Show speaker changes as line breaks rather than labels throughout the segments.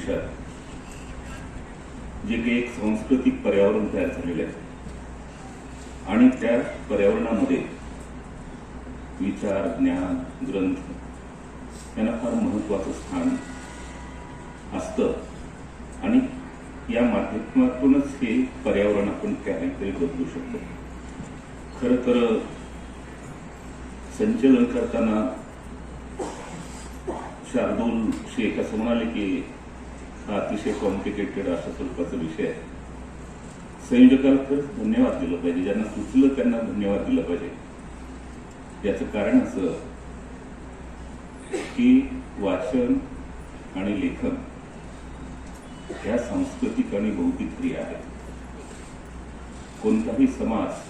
देशात जे काही एक सांस्कृतिक पर्यावरण तयार झालेलं आहे. आणि त्या पर्यावरणामध्ये विचार ज्ञान ग्रंथ यांना फार महत्वाचं स्थान असतं. आणि या माध्यमातूनच हे पर्यावरण आपण काहीतरी बदलू शकतो. खरं तर संचलन करताना शार्दूल शेख असं म्हणाले की हा अतिशय कॉम्प्लिकेटेड अशा स्वरूपाचा विषय आहे. संयोजकाला खरंच धन्यवाद दिलं पाहिजे. ज्यांना सुचलं त्यांना धन्यवाद दिलं पाहिजे. याचं कारण असं की वाचन आणि लेखन ह्या सांस्कृतिक आणि भौतिक क्रिया आहेत. कोणताही समाज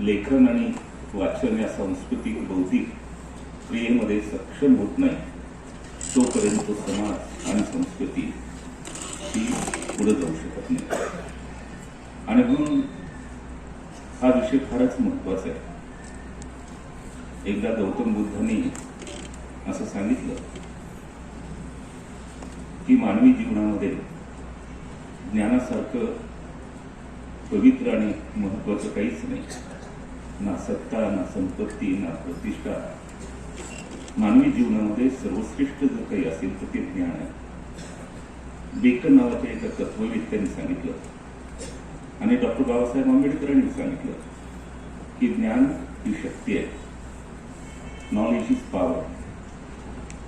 लेखन आणि वाचन या सांस्कृतिक भौतिक क्रियेमध्ये सक्षम होत नाही. तोपर्यंत तो समाज आणि संस्कृती ही पुढे जाऊ शकत नाही. आणि म्हणून हा विषय फारच महत्त्वाचा आहे. एकदा गौतम बुद्धांनी असं सांगितलं की मानवी जीवनामध्ये ज्ञानासारखं पवित्र आणि महत्वाचं काहीच नाही. ना सत्ता ना संपत्ती ना प्रतिष्ठा. मानवी जीवनामध्ये सर्वश्रेष्ठ जर काही असेल तर ते ज्ञान आहे. बेकन नावाच्या एका तत्ववेत्याने सांगितलं. आणि डॉक्टर बाबासाहेब आंबेडकरांनी सांगितलं की ज्ञान ही शक्ती आहे. नॉलेज इज पॉवर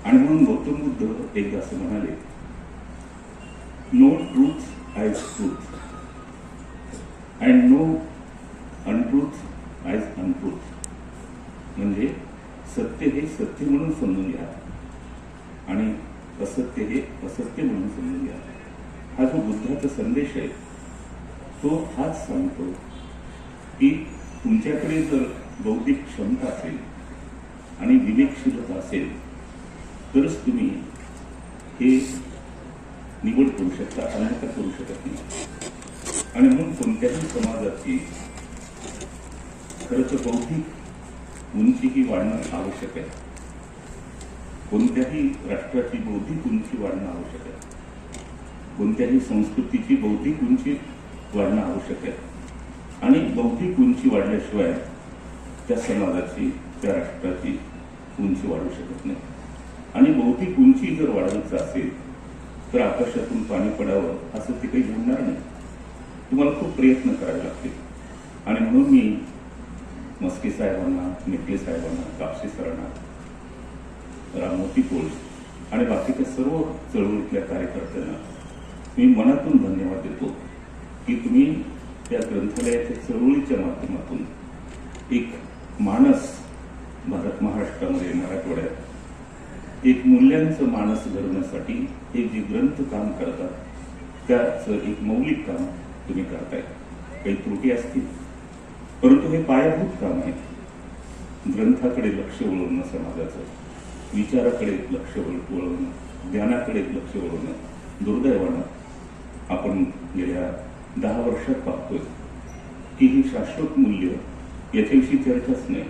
आणि म्हणून गौतम बुद्ध एकदा असं म्हणाले no truth I truth and no untruth as untruth म्हणजे सत्य हे सत्य म्हणून समजून घ्या. आणि असत्य हे असत्य म्हणून समजून घ्या. हा जो बुद्धाचा संदेश आहे तो हाच सांगतो की तुमच्याकडे जर बौद्धिक क्षमता असेल आणि विवेकशीलता असेल तरच तुम्ही हे निवड करू शकता अन्यथा करू शकत नाही. आणि म्हणून कोणत्याही समाजाची खरं तर बौद्धिक उंची ही वाढणं आवश्यक आहे. कोणत्याही राष्ट्राची बौद्धिक उंची वाढणं आवश्यक आहे. कोणत्याही संस्कृतीची बौद्धिक उंची वाढणं आवश्यक आहे. आणि बौद्धिक उंची वाढल्याशिवाय त्या समाजाची त्या राष्ट्राची उंची वाढू शकत नाही. आणि बौद्धिक उंची जर वाढवायचं असेल तर आकाशातून पाणी पडावं असं ते काही घडणार नाही. तुम्हाला खूप प्रयत्न करावे लागतील. आणि म्हणून मी मस्के साहेबांना मेकले साहेबांना कापसे सरांना रामोती पोळ आणि बाकीच्या सर्व चळवळीतल्या कार्यकर्त्यांना मी मनातून धन्यवाद देतो की तुम्ही त्या ग्रंथालयाच्या चळवळीच्या माध्यमातून एक मानस भारत महाराष्ट्रामध्ये मराठवाड्यात एक मूल्यांचं मानस घडवण्यासाठी हे जे ग्रंथ काम करतात त्याचं एक मौलिक काम तुम्ही करताय. काही त्रुटी असतील? परंतु हे पायाभूत काम आहे. ग्रंथाकडे लक्ष वळवणं समाजाचं विचाराकडे लक्ष वळवणं ज्ञानाकडे लक्ष वळवणं दुर्दैवानं आपण गेल्या दहा वर्षात पाहतोय की ही शाश्वत मूल्य याच्याविषयी चर्चाच नाही.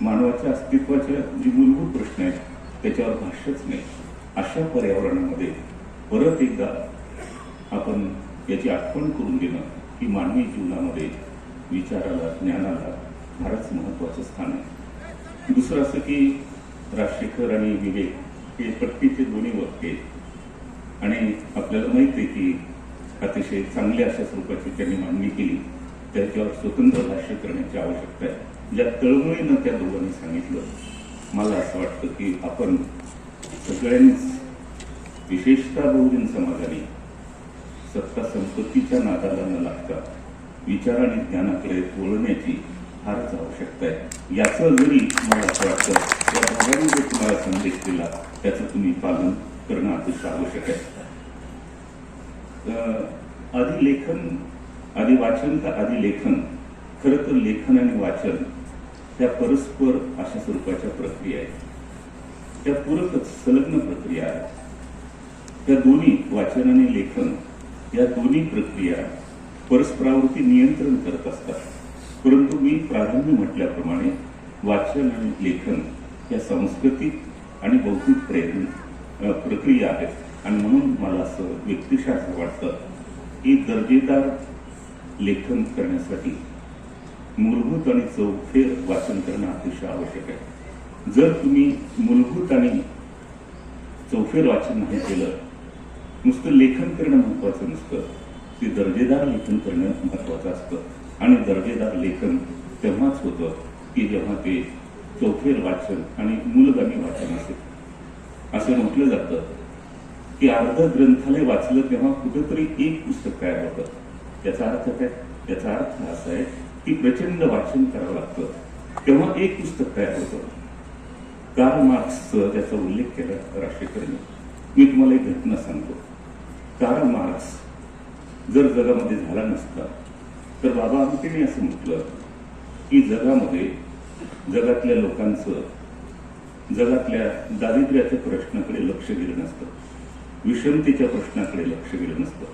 मानवाच्या अस्तित्वाच्या जी मूलभूत प्रश्न आहेत त्याच्यावर भाष्यच नाही. अशा पर्यावरणामध्ये परत एकदा आपण याची आठवण करून देणं की मानवी जीवनामध्ये विचाराला ज्ञानाला फारच महत्वाचं स्थान आहे. दुसरं असं की राजशेखर आणि विवेक हे पट्टीचे दोन्ही वक्ते आणि आपल्याला माहीत आहे की अतिशय चांगल्या अशा स्वरूपाची त्यांनी मांडणी केली त्याच्यावर स्वतंत्र भाष्य करण्याची आवश्यकता आहे. ज्या तळमळीनं त्या दोघांनी सांगितलं मला असं वाटतं की आपण सगळ्यांनीच विशेषतः बहुजन समाजाने सत्ता संपत्तीच्या नादाला न लागता विचार आणि ज्ञानाकडे वळण्याची फारच आवश्यकता आहे. याचं जरी मला असं वाटतं या भागाने जो तुम्हाला संदेश दिला त्याचं तुम्ही पालन करणं अतिशय आवश्यक आहे. आधी लेखन आधी वाचन का आधी लेखन खरं तर लेखन आणि वाचन त्या परस्पर अशा स्वरूपाच्या प्रक्रिया आहेत. त्या पूरकच संलग्न प्रक्रिया आहेत. त्या दोन्ही वाचन आणि लेखन या दोन्ही प्रक्रिया परस्परावरती नियंत्रण करत असतात. परंतु मी प्राधान्य म्हटल्याप्रमाणे वाचन आणि लेखन या सांस्कृतिक आणि बौद्धिक प्रयत्न प्रक्रिया आहेत. आणि म्हणून मला असं व्यक्तिशः असं वाटतं की दर्जेदार लेखन करण्यासाठी मूलभूत आणि चौफेर वाचन करणं अतिशय आवश्यक आहे. जर तुम्ही मूलभूत आणि चौफेर वाचन नाही केलं नुसतं लेखन करणं महत्वाचं नसतं. ते दर्जेदार लेखन करणं महत्वाचं असतं. आणि दर्जेदार लेखन तेव्हाच होतं की जेव्हा ते चौफेर वाचन आणि मूलगामी वाचन असेल. असं म्हटलं जातं की अर्ध ग्रंथालय वाचलं तेव्हा कुठेतरी एक पुस्तक तयार होतं. याचा अर्थ काय? याचा अर्थ असा आहे की प्रचंड वाचन करावं लागतं. तेव्हा एक पुस्तक तयार होतं. कार्ल मार्क्सचं त्याचा उल्लेख केला राष्ट्रीयकरणी. मी तुम्हाला एक घटना सांगतो. कार्ल मार्क्स जर जगामध्ये झाला नसता तर बाबा आमटेने असं म्हटलं की जगामध्ये जगातल्या लोकांचं जगातल्या दारिद्र्याच्या प्रश्नाकडे लक्ष गेलं नसतं विषमतेच्या प्रश्नाकडे लक्ष गेलं नसतं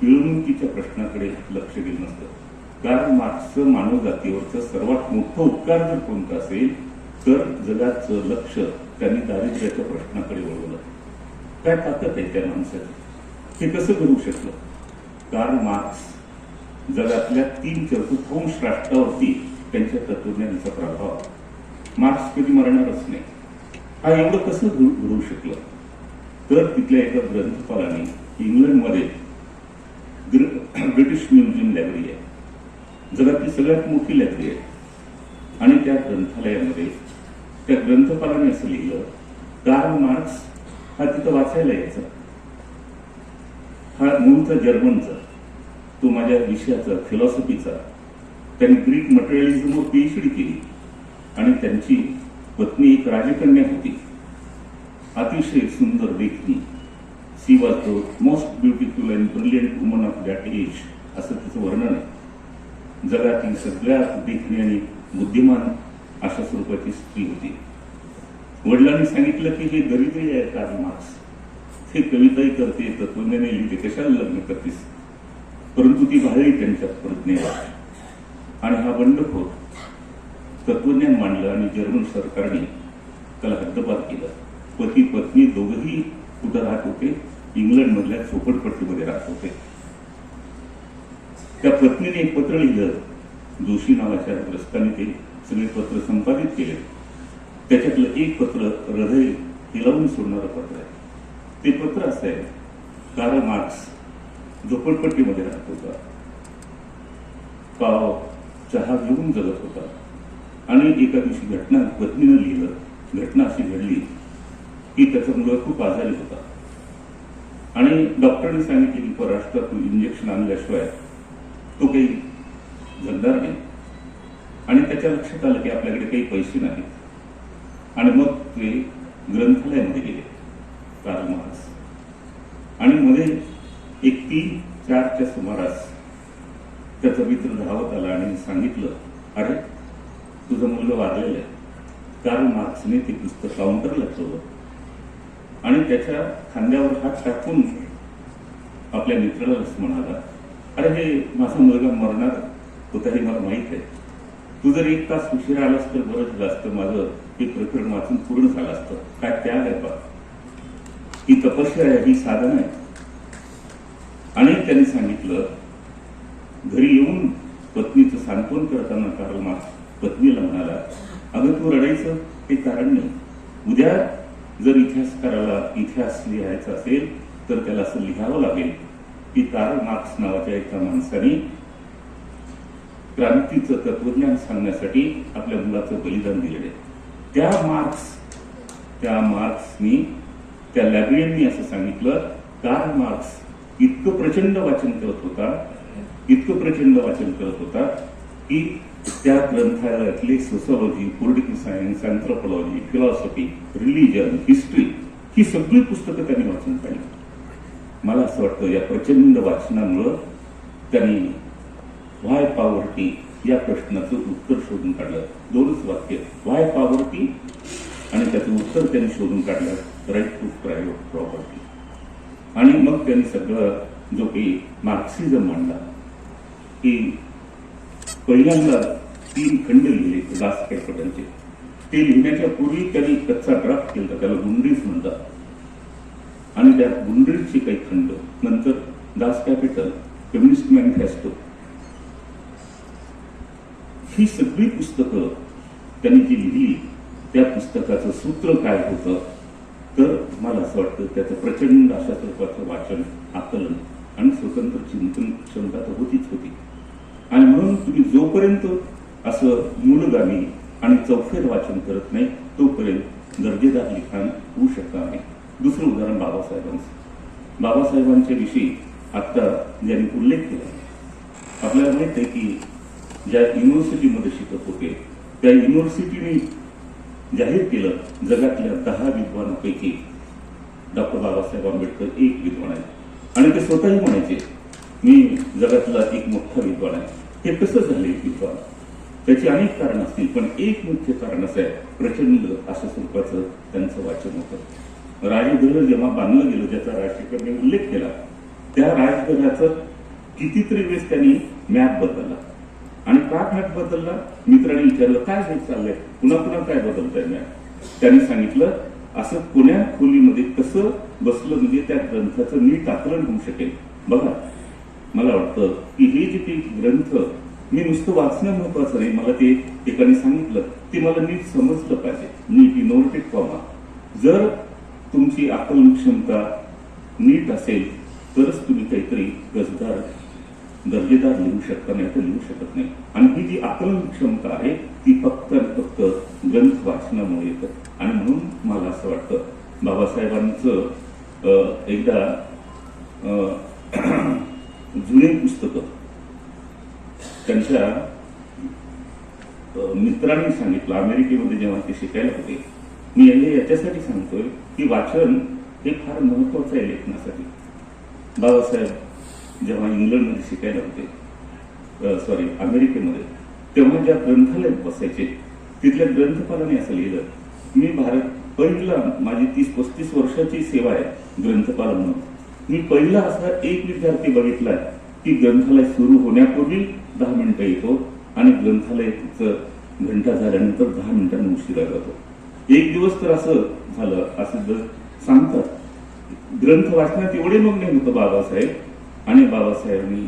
पिळवणुकीच्या प्रश्नाकडे लक्ष गेलं नसतं. कारण मागचं मानव जातीवरचं सर्वात मोठं उपकार जर कोणतं असेल तर जगाचं लक्ष त्यांनी दारिद्र्याच्या प्रश्नाकडे वळवलं. काय ताकद आहे त्या माणसाची? हे कसं करू शकलं? कार्ल मार्क्स जगातल्या तीन चतुर्थांश राष्ट्रावरती त्यांच्या तत्वज्ञानाचा प्रभाव. मार्क्स कधी मरणारच नाही. हा एवढं कसं घडू शकलं? तर तिथल्या एका ग्रंथपालाने इंग्लंडमध्ये ब्रिटिश म्युझियम लायब्ररी आहे. जगातली सगळ्यात मोठी लायब्ररी आहे. आणि त्या ग्रंथालयामध्ये त्या ग्रंथपालाने असं लिहिलं कार्ल मार्क्स हा तिथं वाचायला यायचा. हा मूळचा जर्मनचा तो माझ्या विषयाचा फिलॉसॉफीचा त्यांनी ग्रीक मटेरियलिझमवर पीएचडी केली. आणि त्यांची पत्नी एक राजकन्या होती. अतिशय सुंदर देखणी she was the most beautiful and brilliant woman of that age असं तिचं वर्णन आहे. जगातील सगळ्यात देखणी आणि बुद्धिमान अशा स्वरूपाची स्त्री होती. वडिलांनी सांगितलं की हे दरिद्री आहे कार्ल मार्क्स हे कविताही करते तत्वज्ञाने लिहिते कशाला लग्न करतेस? परंतु ती भाळली त्यांच्या प्रज्ञेवर आणि हा बंडखोर तत्वज्ञान मांडलं आणि जर्मन सरकारने त्याला हद्दपार केलं. पती पत्नी दोघंही कुठं राहत होते. इंग्लंडमधल्या झोपडपट्टीमध्ये राहत होते. त्या पत्नीने एक पत्र लिहिलं. जोशी नावाच्या ग्रस्ताने ते सगळे पत्र संपादित केले. त्याच्यातलं एक पत्र हृदय हिलावून सोडणारं पत्र आहे. ते पत्र असं आहे कार्ल मार्क्स झोपडपट्टीमध्ये राहत होता. पाव चहा घेऊन जगत होता. आणि एका दिवशी घटना पत्नीनं लिहिलं घटना अशी घडली की त्याचा मुलगा खूप आजारी होता. आणि डॉक्टरने सांगितले की परराष्ट्रातून इंजेक्शन आणल्याशिवाय तो काही जगणार नाही. आणि त्याच्या लक्षात आलं की आपल्याकडे काही पैसे नाहीत. आणि मग ते ग्रंथालयामध्ये गेले कार्ल आणि मध्ये एक तीन चारच्या सुमारास त्याचा मित्र धावत आला आणि सांगितलं अरे तुझं मुलगा वाजलेलं आहे. कारण मार्क्सने ते पुस्तक काउंटरला ठेवलं आणि त्याच्या खांद्यावर हात टाकून आपल्या मित्राला असं म्हणाला अरे हे माझा मुलगा मरणार होता हे मला माहीत आहे. तू जर एक तास उशिरा आलास तर बरं झालं असतं माझं हे प्रकरण वाचून पूर्ण झालं असतं. काय त्याग आहे बा ही तपस्या आहे ही साधन आहे. आणि त्यांनी सांगितलं घरी येऊन पत्नीचं सांत्वन करताना कार्ल मार्क्स पत्नीला म्हणाला अगं तू रडायचं हे कारण नाही. उद्या जर इतिहासकाराला इतिहास लिहायचा असेल तर त्याला असं लिहावं लागेल की कार्ल मार्क्स नावाच्या एका माणसाने क्रांतीचं तत्वज्ञान सांगण्यासाठी आपल्या मुलाचं बलिदान दिलेलं आहे. त्या मार्क्स त्या मार्क्सनी त्या लायब्ररीयननी असं सांगितलं कार्ल मार्क्स इतकं प्रचंड वाचन करत होता इतकं प्रचंड वाचन करत होता की त्या ग्रंथालयातली sociology political science anthropology philosophy religion history ही सगळी पुस्तकं त्यांनी वाचून काढली. मला असं वाटतं या प्रचंड वाचनामुळं त्यांनी व्हाय पावर्टी या प्रश्नाचं उत्तर शोधून काढलं. दोनच वाक्य व्हाय पावर्टी आणि त्याचं उत्तर त्यांनी शोधून काढलं. राईट टू प्रायव्हेट प्रॉपर्टी आणि मग त्यांनी सगळं जो काही मार्क्सिझम मांडला की पहिल्यांदा तीन खंड लिहिले दास केळपटांचे ते लिहिण्याच्या पूर्वी त्यांनी कच्चा ड्राफ्ट केला त्याला गुंडीज म्हणतात. आणि त्यात गुंडरीचे काही खंड नंतर दास कॅपिटल कम्युनिस्ट मॅनिफेस्टो ही सगळी पुस्तकं त्यांनी जी लिहिली त्या पुस्तकाचं सूत्र काय होतं? तर मला असं वाटतं त्याचं प्रचंड अशा स्वरूपाचं वाचन आकलन आणि स्वतंत्र चिंतन क्षमता तर होतीच होती. आणि म्हणून तुम्ही जोपर्यंत असं मूलगामी आणि चौफेर वाचन करत नाही तोपर्यंत दर्जेदार लिखाण होऊ शकणार नाही. दुसरं उदाहरण बाबासाहेबांचं. बाबासाहेबांच्या विषयी आत्ता ज्यांनी उल्लेख केला आपल्याला माहीत आहे की ज्या युनिव्हर्सिटीमध्ये शिकत होते त्या युनिव्हर्सिटीने जाहीर केलं जगातल्या दहा विद्वानापैकी डॉक्टर बाबासाहेब आंबेडकर एक विद्वान आहे आणि ते स्वतःही म्हणायचे मी जगातला एक मोठा विद्वान आहे. हे कसं झाले विद्वान? त्याची अनेक कारण असतील पण एक मुख्य कारण असं आहे प्रचंड अशा स्वरूपाचं त्यांचं वाचन होतं. राजगृह जेव्हा बांधलं गेलं ज्याचा राजशेखरने उल्लेख केला त्या राजगृहाचं कितीतरी वेळेस त्यांनी मॅप बदलला. आणि का घाट बदलला मित्राने विचारलं काय हे चाललंय? पुन्हा पुन्हा काय बदलताय मॅप त्यांनी सांगितलं असं कोण्या खोलीमध्ये कसं बसलं म्हणजे त्या ग्रंथाचं नीट आकलन होऊ शकेल. बघा मला वाटतं की हे जे काही ग्रंथ मी नुसतं वाचणं महत्वाचं नाही मला ते एकाने सांगितलं ते मला नीट समजलं पाहिजे. नीट इनोव्हेटेड फॉर्मा जर तुमची आकलन क्षमता नीट असेल तरच तुम्ही काहीतरी गजदार दर्जेदार लिहू शकता नाही तर लिहू शकत नाही. आणि ही जी आकलन क्षमता आहे ती फक्त आणि फक्त ग्रंथ वाचनामुळे येतं. आणि म्हणून मला असं वाटतं बाबासाहेबांचं अं, एकदा अं, जुने पुस्तकं त्यांच्या मित्रांनी सांगितलं अमेरिकेमध्ये जेव्हा ते शिकायला होते मी हे याच्यासाठी सांगतोय की वाचन हे फार महत्वाचं आहे लेखनासाठी. बाबासाहेब जेव्हा इंग्लंडमध्ये शिकायला होते सॉरी अमेरिकेमध्ये तेव्हा ज्या ग्रंथालयात बसायचे तिथल्या ग्रंथपालाने असं लिहिलं मी भारत पहिला माझी तीस पस्तीस वर्षाची सेवा आहे ग्रंथपाल म्हणून. मी पहिला असा एक विद्यार्थी बघितलाय की ग्रंथालय सुरू होण्यापूर्वी दहा मिनिटं येतो आणि ग्रंथालय घंटा झाल्यानंतर दहा मिनिटांनी उशिरा जातो. एक दिवस तर असं झालं असं जर सांगतात. ग्रंथ वाचण्यात एवढे मग्न होतं बाबासाहेब आणि बाबासाहेबांनी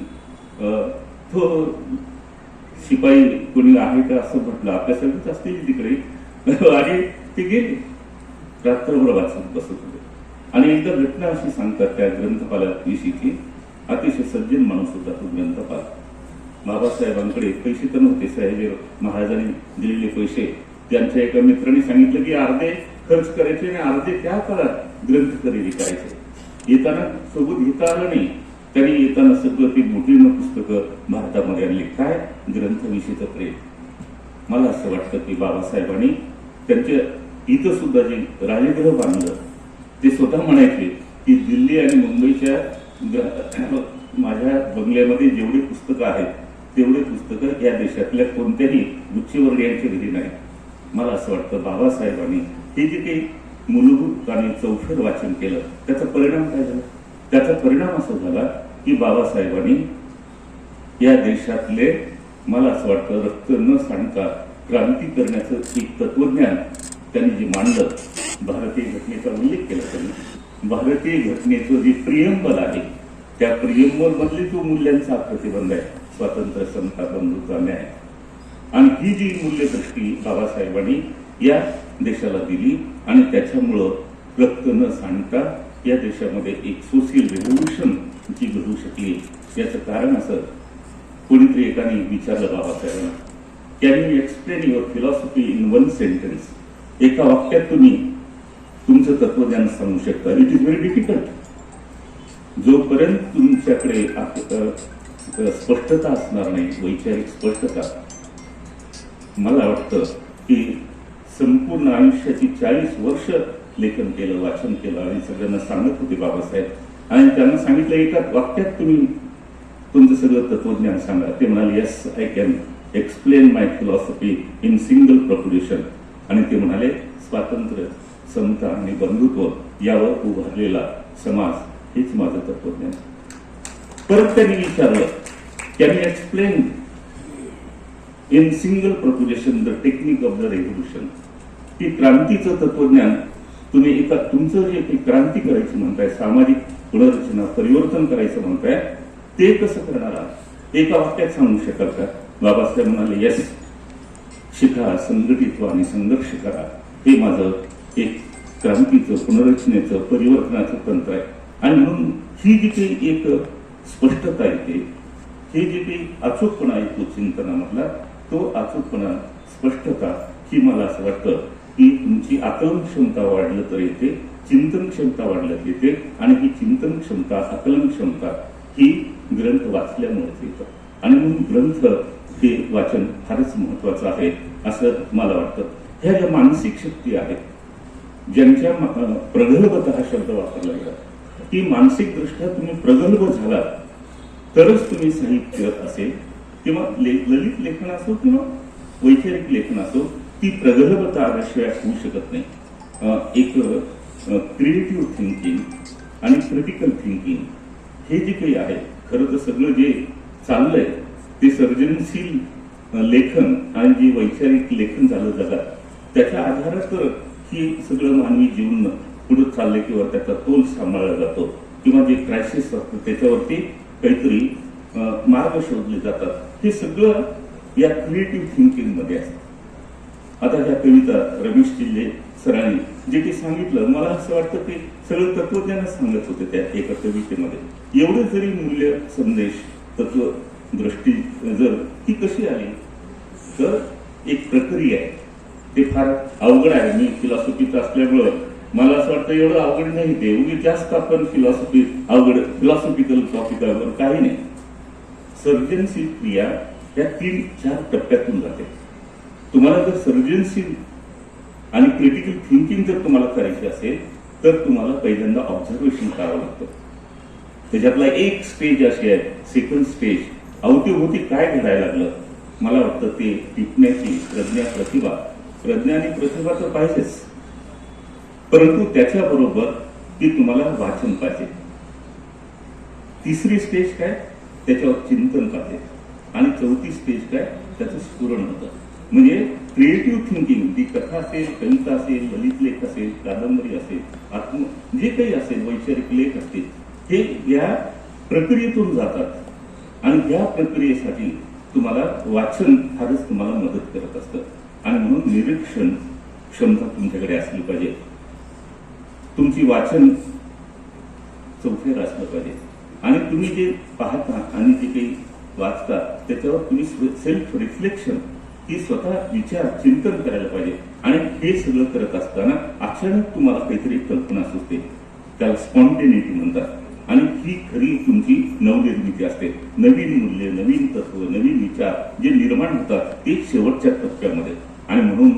अं, तो शिपाई कोणी आहे का असं म्हटलं. आपल्या असतील तिकडे. आणि ते गेले. रात्रभर वाचत बसत होते. आणि एकदा घटना अशी सांगतात त्या ग्रंथपालाविषयीची अतिशय सज्जन माणूस होता तो ग्रंथपाल. बाबासाहेबांकडे पैसे तर नव्हते सयाजी महाराजांनी दिलेले पैसे. त्यांच्या एका मित्राने सांगितलं की अर्धे खर्च करायचे आणि अर्धे त्या काळात ग्रंथ खरेदी करायचे. येताना सोबत घेता आलं नाही. त्यांनी येताना सगळं ती मोठी पुस्तकं भारतामध्ये आणली. काय ग्रंथविषयीचं प्रेम? मला असं वाटतं की बाबासाहेबांनी त्यांच्या इथं सुद्धा जे राजगृह बांधलं ते स्वतः म्हणायचे की दिल्ली आणि मुंबईच्या माझ्या बंगल्यामध्ये जेवढी पुस्तकं आहेत तेवढे पुस्तकं या देशातल्या कोणत्याही गुच्छेवर्गीयांच्या घरी नाही मला असं वाटतं बाबासाहेबांनी हे जे काही मूलभूत आणि चौफेर वाचन केलं त्याचा परिणाम काय झाला? त्याचा परिणाम असा झाला की बाबासाहेबांनी या देशातले मला असं वाटतं रक्त न सांडता क्रांती करण्याचं एक तत्वज्ञान त्यांनी जे मांडलं भारतीय घटनेचा उल्लेख केला त्यांनी. भारतीय घटनेचं जे प्रियंबल आहे त्या प्रियंबल मधले जो मूल्यांचा प्रतिबंध आहे स्वातंत्र्य समता बंधुता न्याय. आणि ही जी मूल्यदृष्टी बाबासाहेबांनी या देशाला दिली आणि त्याच्यामुळं रक्त न सांडता या देशामध्ये एक सोशल रेव्होल्युशन जी घडू शकली. याचं कारण असं कोणीतरी एकाने विचारलं बाबासाहेबांना can you explain your philosophy in one sentence एका वाक्यात तुम्ही तुमचं तत्वज्ञान सांगू शकता. इट इज व्हेरी डिफिकल्ट जोपर्यंत तुमच्याकडे स्पष्टता असणार नाही वैचारिक स्पष्टता मला वाटतं की संपूर्ण आयुष्याची चाळीस वर्ष लेखन केलं वाचन केलं आणि सगळ्यांना सांगत होते बाबासाहेब. आणि त्यांना सांगितलं एका वाक्यात तुम्ही तुमचं सगळं तत्वज्ञान सांगा. ते म्हणाले yes I can explain my philosophy in single proposition आणि ते म्हणाले स्वातंत्र्य समता आणि बंधुत्व यावर उभारलेला समाज हेच माझं तत्वज्ञान. परत त्यांनी विचारलं can explain in single proposition the technique of the revolution ती क्रांतीचं तत्वज्ञान तुम्ही एका तुमचं जे क्रांती करायची म्हणताय सामाजिक पुनर्रचना परिवर्तन करायचं म्हणताय ते कसं करणार आहात? एका वाक्यात सांगू शकाल का? बाबासाहेब म्हणाले यस शिका संघटित व्हा आणि संघर्ष करा. हे माझं एक क्रांतीचं पुनर्रचनेचं परिवर्तनाचं तंत्र आहे. आणि म्हणून ही जी काही एक स्पष्टता येते हे जे काही अचूकपणा येतो चिंतनामधला तो अचूकपणा स्पष्टता ही मला असं वाटतं की तुमची आकलन क्षमता वाढलं तर येते. चिंतन क्षमता वाढल्यात येते आणि ही चिंतन क्षमता आकलन क्षमता ही ग्रंथ वाचल्यामुळेच येतं आणि म्हणून ग्रंथ हे वाचन फारच महत्वाचं आहे असं मला वाटतं. ह्या ज्या मानसिक शक्ती आहेत ज्यांच्या प्रगल्भता हा शब्द वापरला गेला की मानसिकदृष्ट्या तुम्ही प्रगल्भ झालात तरच तुम्ही साहित्य असेल किंवा ले- ललित लेखन असो किंवा वैचारिक लेखन असो ती प्रगल्भता आल्याशिवाय होऊ शकत नाही. एक क्रिएटिव्ह थिंकिंग आणि क्रिटिकल थिंकिंग हे जे काही आहे खरं तर सगळं जे चाललंय ते सर्जनशील लेखन आणि जे वैचारिक लेखन झालं जगात त्याच्या आधारात तर ही सगळं मानवी जीवन पुढे चाललंय किंवा त्याचा तोल सांभाळला जातो किंवा जे क्रायसिस असतं त्याच्यावरती काहीतरी मार्ग शोधले जातात. हे सगळं या क्रिएटिव्ह थिंकिंगमध्ये असतं. आता ह्या कविता रमेश जिल्हे सरांनी जे ते सांगितलं मला असं वाटतं ते सगळं तत्वज्ञानच सांगत होते त्या एका कवितेमध्ये एवढे जरी मूल्य संदेश तत्व दृष्टी जर ही कशी आली तर एक प्रक्रिया आहे. ते फार अवघड आहे. मी फिलॉसॉफीचं असल्यामुळं मला असं वाटतं एवढं अवघड नाही ते. उगी जास्त आपण फिलॉसॉफी अवघड फिलॉसॉफिकल टॉपिकावर काही नाही. सर्जनशील क्रिया या तीन चार टप्प्यातून जाते. तुम्हाला जर सर्जनशील आणि क्रिटिकल थिंकिंग जर तुम्हाला करायची असेल तर तुम्हाला पहिल्यांदा ऑब्झर्वेशन करावं लागतं. त्याच्यातला एक स्टेज अशी आहे सेकंड स्टेज अवतीभोवती काय घडायला लागलं? मला वाटतं ते टिपण्याची प्रज्ञा प्रतिभा. प्रज्ञा आणि प्रतिभा तर पाहिजेच. परंतु त्याच्याबरोबर ती तुम्हाला वाचन पाहिजे. तिसरी स्टेज काय? त्याच्यावर चिंतन पाहिजे. आणि चौथी स्टेज काय? त्याचं स्फुरण होतं. म्हणजे क्रिएटिव्ह थिंकिंग ती कथा असेल कविता असेल ललित लेख असेल कादंबरी असेल आत्म जे काही असेल वैचारिक लेख असतील हे या प्रक्रियेतून जातात. आणि या प्रक्रियेसाठी तुम्हाला वाचन फारच तुम्हाला मदत करत असतं. आणि म्हणून निरीक्षण क्षमता तुमच्याकडे असली पाहिजे. तुमची वाचन चौफेर असलं पाहिजे. आणि तुम्ही जे पाहता आणि जे काही वाचता त्याच्यावर तुम्ही सेल्फ रिफ्लेक्शन ती स्वतः विचार चिंतन करायला पाहिजे. आणि हे सगळं करत असताना अचानक तुम्हाला काहीतरी कल्पना सुचते. त्याला स्पॉन्टेनिटी म्हणतात. आणि ही खरी तुमची नवनिर्मिती असते. नवीन मूल्य नवीन तत्व नवीन विचार जे निर्माण होतात ते शेवटच्या टप्प्यामध्ये. आणि म्हणून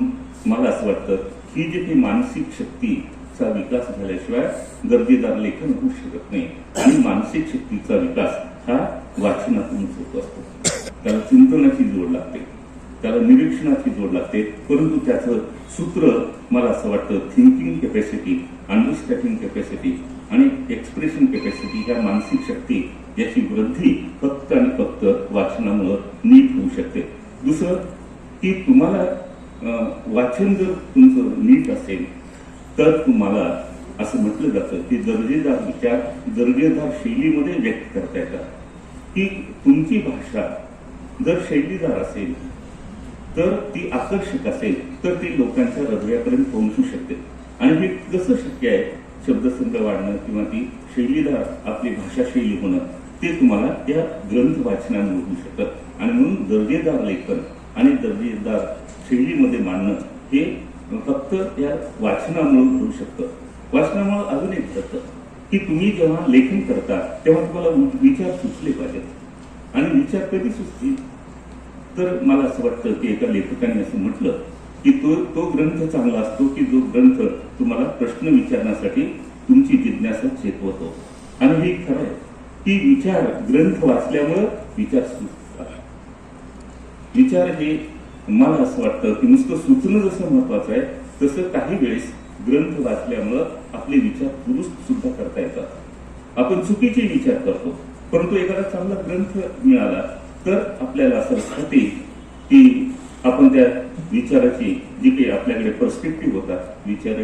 मला असं वाटतं ही जी काही मानसिक शक्तीचा विकास झाल्याशिवाय दर्जेदार लेखन होऊ शकत नाही. आणि मानसिक शक्तीचा विकास हा वाचनातूनच होत असतो. त्याला चिंतनाची जोड लागते. त्याला निरीक्षणाची जोड लागते. परंतु त्याचं सूत्र मला असं वाटतं थिंकिंग कॅपॅसिटी अंडरस्टँडिंग कॅपॅसिटी आणि एक्सप्रेशन कॅपॅसिटी ह्या मानसिक शक्ती याची वृद्धी फक्त आणि फक्त वाचनामुळं नीट होऊ शकते. दुसरं की तुम्हाला वाचन जर तुमचं नीट असेल तर तुम्हाला असं म्हटलं जातं की दर्जेदार विचार दर्जेदार शैलीमध्ये व्यक्त करता येतात. की तुमची भाषा जर शैलीदार असेल तर ती आकर्षक असेल तर ती लोकांच्या हृदयापर्यंत पोहोचू शकते. आणि हे कसं शक्य आहे? शब्दसंग वाढणं किंवा ती शैलीदार आपली भाषा शैली होणं ते तुम्हाला या ग्रंथ वाचनामुळे होऊ शकतं. आणि म्हणून दर्जेदार लेखन आणि दर्जेदार शैलीमध्ये मांडणं हे फक्त या वाचनामुळे होऊ शकतं. वाचनामुळे अजून एक घडतं की तुम्ही जेव्हा लेखन करता तेव्हा तुम्हाला विचार सुचले पाहिजेत. आणि विचार कधी सुचतील? तर मला असं वाटतं की एका लेखकाने असं म्हटलं की तो तो ग्रंथ चांगला असतो की जो ग्रंथ तुम्हाला प्रश्न विचारण्यासाठी तुमची जिज्ञासा चेतवतो. आणि हे खरं आहे. की विचार ग्रंथ वाचल्यामुळं विचार सुचतात. विचार हे मला असं वाटतं की नुसतं सुचणं जसं महत्वाचं आहे तसं काही वेळेस ग्रंथ वाचल्यामुळं आपले विचार दुरुस्त सुद्धा करता येतात. आपण चुकीचे विचार करतो परंतु एखादा चांगला ग्रंथ मिळाला तर आपल्याला असं वाटते की आपण त्या विचाराची जी काही आपल्याकडे पर्स्पेक्टिव्ह होता विचार